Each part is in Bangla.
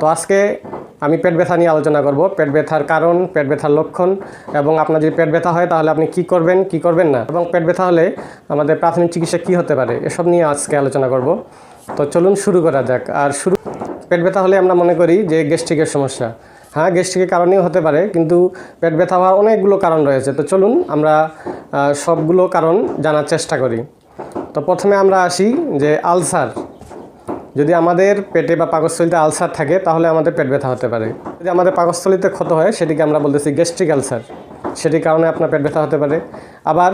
তো আজকে আমি পেট ব্যথা নিয়ে আলোচনা করব। পেট ব্যথার কারণ, পেট ব্যথার লক্ষণ এবং আপনার যদি পেট ব্যথা হয় তাহলে আপনি কি করবেন কি করবেন না এবং পেট ব্যথা হলে আমাদের প্রাথমিক চিকিৎসা কি হতে পারে এসব নিয়ে আজকে আলোচনা করব। তো চলুন শুরু করা যাক। আর শুরু পেট ব্যথা হলে আমরা মনে করি যে গ্যাস্ট্রিকের সমস্যা। হ্যাঁ গ্যাস্ট্রিকের কারণেও হতে পারে কিন্তু পেট ব্যথা হওয়ার অনেকগুলো কারণ রয়েছে। তো চলুন আমরা সবগুলো কারণ জানার চেষ্টা করি। তো প্রথমে আমরা আসি যে আলসার। যদি আমাদের পেটে বা পাকস্থলিতে আলসার থাকে, তাহলে আমাদের পেট ব্যথা হতে পারে। যদি আমাদের পাকস্থলিতে ক্ষত হয়, সেটিকে আমরা বলতেছি গ্যাস্ট্রিক আলসার। সেটির কারণে আপনার পেট ব্যথা হতে পারে। আবার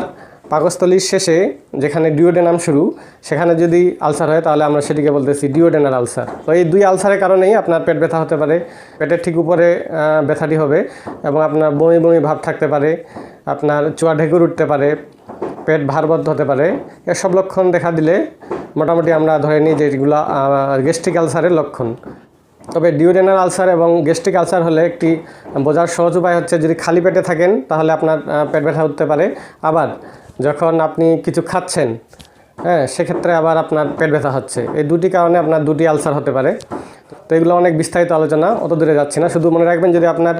পাকস্থলীর শেষে যেখানে ডিওডেনাম শুরু, সেখানে যদি আলসার হয়, তাহলে আমরা সেটিকে বলতেছি ডিওডেনাল আলসার। তো এই দুই আলসারের কারণেই আপনার পেট ব্যথা হতে পারে। পেটের ঠিক উপরে ব্যথাটি হবে এবং আপনার বমি বমি ভাব থাকতে পারে, আপনার চুয়া ঢেকুর উঠতে পারে, পেট ভারবদ্ধ হতে পারে। এসব লক্ষণ দেখা দিলে মোটামুটি আমরা ধরে নিই যে এগুলো গ্যাস্ট্রিক আলসারের লক্ষণ। তবে ডিওডেনাল আলসার এবং গ্যাস্ট্রিক আলসার হলে একটি বোঝার সহজ উপায় হচ্ছে যদি খালি পেটে থাকেন, তাহলে আপনার পেট ব্যথা উঠতে পারে। আবার যখন আপনি কিছু খাচ্ছেন হ্যাঁ সেক্ষেত্রে আবার আপনার পেট ব্যথা হচ্ছে। এই দুটি কারণে আপনার দুটি আলসার হতে পারে। তো এগুলো অনেক বিস্তারিত আলোচনা, অত দূরে যাচ্ছি না। শুধু মনে রাখবেন যদি আপনার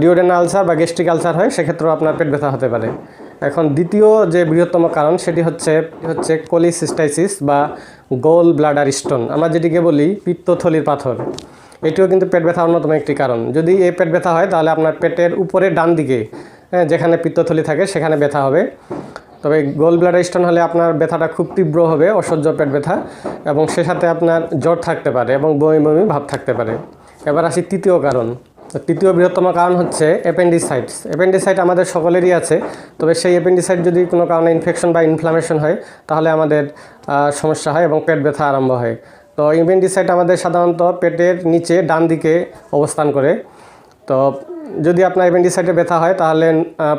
ডিওডেনাল আলসার বা গ্যাস্ট্রিক আলসার হয়, সেক্ষেত্রেও আপনার পেট ব্যথা হতে পারে। এখন দ্বিতীয় যে বৃহত্তম কারণ সেটি হচ্ছে হচ্ছে কোলিসিস্টাইসিস বা গোল ব্লাডার স্টোন। আমরা যেটিকে বলি পিত্তথলির পাথর। এটিও কিন্তু পেট ব্যথা অন্যতম একটি কারণ। যদি এই পেট ব্যথা হয় তাহলে আপনার পেটের উপরে ডান দিকে হ্যাঁ, যেখানে পিত্তথলি থাকে সেখানে ব্যথা হবে। তবে গোল ব্লাডার স্টোন হলে আপনার ব্যথাটা খুব তীব্র হবে অসহ্য পেট ব্যথা এবং সে সাথে আপনার জ্বর থাকতে পারে এবং বমি বমি ভাব থাকতে পারে। এবার আসি তৃতীয় কারণ। তৃতীয় বৃহত্তম কারণ হচ্ছে অ্যাপেন্ডিসাইটস অ্যাপেন্ডিসাইট আমাদের সকলেরই আছে, তবে সেই অ্যাপেন্ডিসাইট যদি কোনো কারণে ইনফেকশন বা ইনফ্লামেশন হয়, তাহলে আমাদের সমস্যা হয় এবং পেট ব্যথা আরম্ভ হয়। তো অ্যাপেন্ডিসাইট আমাদের সাধারণত পেটের নিচে ডান দিকে অবস্থান করে। তো যদি আপনার অ্যাপেন্ডিসাইটে ব্যথা হয়, তাহলে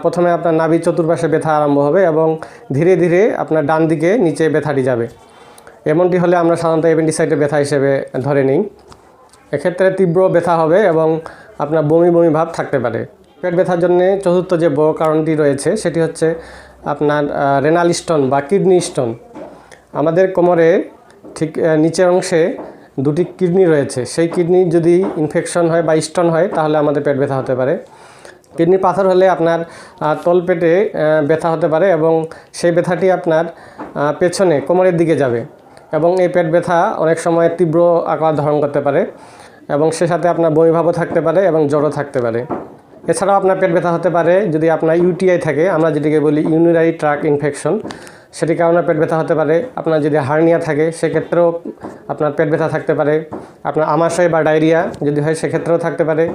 প্রথমে আপনার নাভি চতুর্পাশে ব্যথা আরম্ভ হবে এবং ধীরে ধীরে আপনার ডান দিকে নিচে ব্যথাটি যাবে। এমনটি হলে আমরা সাধারণত অ্যাপেন্ডিসাইটে ব্যথা হিসেবে ধরে নিই। এক্ষেত্রে তীব্র ব্যথা হবে এবং আপনার বমি বমি ভাব থাকতে পারে। পেট ব্যথার জন্য চতুর্থ যে বড় কারণটি রয়েছে সেটি হচ্ছে আপনার রেনাল স্টোন বা কিডনি স্টোন আমাদের কোমরে ঠিক নিচের অংশে দুটি কিডনি রয়েছে। সেই কিডনি যদি ইনফেকশন হয় বা স্টোন হয় তাহলে আমাদের পেট ব্যথা হতে পারে। কিডনি পাথর হলে আপনার আহ, তলপেটে আহ, ব্যথা হতে পারে এবং সেই ব্যথাটি আপনার পেছনে কোমরের দিকে যাবে। এবং এই পেট ব্যথা অনেক সময় তীব্র আকার ধারণ করতে পারে। এবং সে সাথে আপনার বমিভাবও থাকতে পারে এবং জ্বরও থাকতে পারে। এছাড়াও আপনার পেট ব্যথা হতে পারে, যদি আপনার ইউটিআই থাকে, আমরা যেটিকে বলি ইউনিরাই ট্রাক ইনফেকশন, সেটি কারণে পেট ব্যথা হতে পারে। আপনার যদি হার্নিয়া থাকে, সেক্ষেত্রেও আপনার পেট ব্যথা থাকতে পারে। আপনার আমাশয় বা ডায়রিয়া যদি হয়, সেক্ষেত্রেও থাকতে পারে।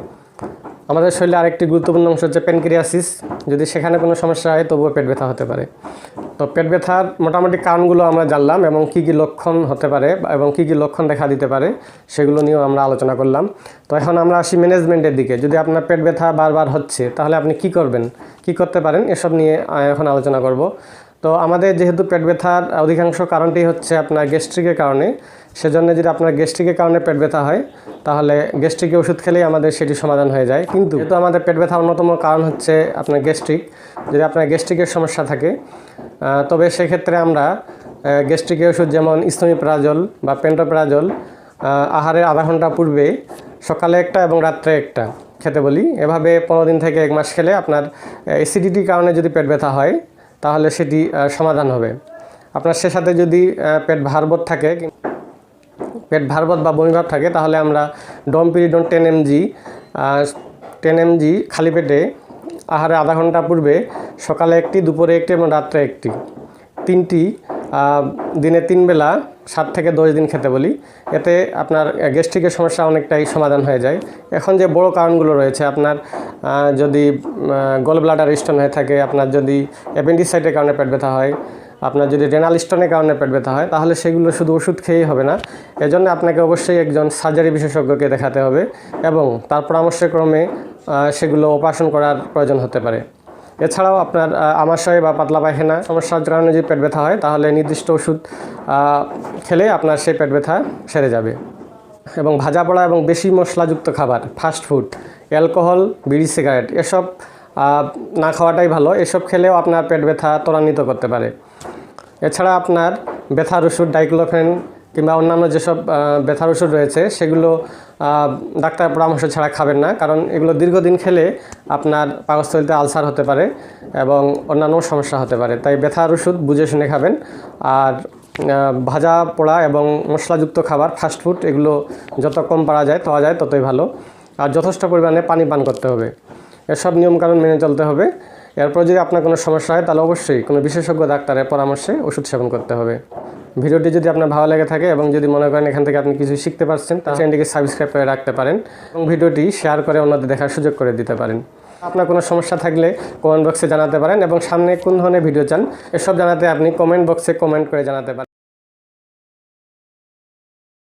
আমাদের শরীরে আরেকটি গুরুত্বপূর্ণ অংশ হচ্ছে প্যানক্রিয়াসিস যদি সেখানে কোনো সমস্যা হয়, তবুও পেট ব্যথা হতে পারে। তো পেট ব্যথার মোটামুটি কারণগুলো আমরা জানলাম এবং কী কী লক্ষণ হতে পারে এবং কী কী লক্ষণ দেখা দিতে পারে, সেগুলো নিয়েও আমরা আলোচনা করলাম। তো এখন আমরা আসি ম্যানেজমেন্টের দিকে। যদি আপনার পেট ব্যথা বারবার হচ্ছে, তাহলে আপনি কি করবেন? কি করতে পারেন? এসব নিয়ে এখন আলোচনা করব। তো আমাদের যেহেতু পেট ব্যথার অধিকাংশ কারণটি হচ্ছে আপনার গ্যাস্ট্রিকের কারণে সেজন্য যদি আপনার গ্যাস্ট্রিকের কারণে পেট ব্যথা হয় তাহলে গ্যাস্ট্রিকের ওষুধ খেলেই আমাদের সেটি সমাধান হয়ে যায়। কিন্তু যেহেতু আমাদের পেট ব্যথা অন্যতম কারণ হচ্ছে আপনার গ্যাস্ট্রিক যদি আপনার গ্যাস্ট্রিকের সমস্যা থাকে তবে সেক্ষেত্রে আমরা গ্যাস্ট্রিকের ওষুধ যেমন ইস্তমিপ্রাজল বা পেন্টোপ্রাজল আহ, আহারের আধা ঘণ্টা পূর্বে সকালে একটা এবং রাত্রে একটা খেতে বলি। এভাবে পনেরো দিন থেকে এক মাস খেলে আপনার অ্যাসিডিটির কারণে যদি পেট ব্যথা হয় তাহলে সেটি সমাধান হবে। আপনার সে সাথে যদি পেট ভারবোধ থাকে, পেট ভারবোধ বা বমিভাব থাকে, তাহলে আমরা domperidone ten mg ten mg খালি পেটে আহারে আধা ঘণ্টা পূর্বে সকালে একটি, দুপুরে একটি এবং রাত্রে একটি। তিনটি দিনে তিন বেলা সাত থেকে দশ দিন খেতে বলি। এতে আপনার গ্যাস্ট্রিকের সমস্যা অনেকটাই সমাধান হয়ে যায়। এখন যে বড় কারণগুলো রয়েছে, আপনার যদি গোল ব্লাডার স্টোন হয়ে থাকে, আপনার যদি অ্যাপেন্ডিসাইটের কারণে পেট ব্যথা হয়, আপনার যদি রেনাল স্টোনের কারণে পেট ব্যথা হয়, তাহলে সেগুলো শুধু ওষুধ খেয়েই হবে না। এজন্য আপনাকে অবশ্যই একজন সার্জারি বিশেষজ্ঞকে দেখাতে হবে এবং তার পরামর্শক্রমে সেগুলো অপারেশন করার প্রয়োজন হতে পারে। এছাড়াও আপনার আমাশয় বা পাতলা পায়খানা সমস্যার কারণে যদি পেট ব্যথা হয়, তাহলে নির্দিষ্ট ওষুধ খেলে আপনার সেই পেট ব্যথা সেরে যাবে। এবং ভাজা পোড়া এবং বেশি মশলাযুক্ত খাবার fast food alcohol, bidi, cigarette, এসব না খাওয়াটাই ভালো। এসব খেলেও আপনার পেট ব্যথা ত্বরান্বিত করতে পারে। এছাড়া আপনার ব্যথার ওষুধ, ডাইক্লোফেন কিংবা অন্যান্য যেসব ব্যথার ওষুধ রয়েছে, সেগুলো ডাক্তার পরামর্শ ছাড়া খাবেন না, কারণ এগুলো দীর্ঘদিন খেলে আপনার পাকস্থলিতে আলসার হতে পারে এবং অন্যান্য সমস্যা হতে পারে। তাই ব্যথার ওষুধ বুঝে শুনে খাবেন। আর ভাজা পোড়া এবং মশলাযুক্ত খাবার ফাস্টফুড এগুলো যত কম পারা যায়, পাওয়া যায় ততই ভালো। আর যথেষ্ট পরিমাণে পানি পান করতে হবে। এসব নিয়মকানুন মেনে চলতে হবে। এরপর যদি আপনার কোনো সমস্যা হয়, তাহলে অবশ্যই কোনো বিশেষজ্ঞ ডাক্তারের পরামর্শে ওষুধ সেবন করতে হবে। ভিডিওটি যদি আপনার ভালো লেগে থাকে এবং যদি মনে করেন এখান থেকে আপনি কিছু শিখতে পারছেন, তাহলে চ্যানেলটিকে সাবস্ক্রাইব করে রাখতে পারেন এবং ভিডিওটি শেয়ার করে অন্যদের দেখার সুযোগ করে দিতে পারেন। আপনার কোনো সমস্যা থাকলে কমেন্ট বক্সে জানাতে পারেন এবং সামনে কোন ধরনের ভিডিও চান, এসব জানাতে আপনি কমেন্ট বক্সে কমেন্ট করে জানাতে পারেন।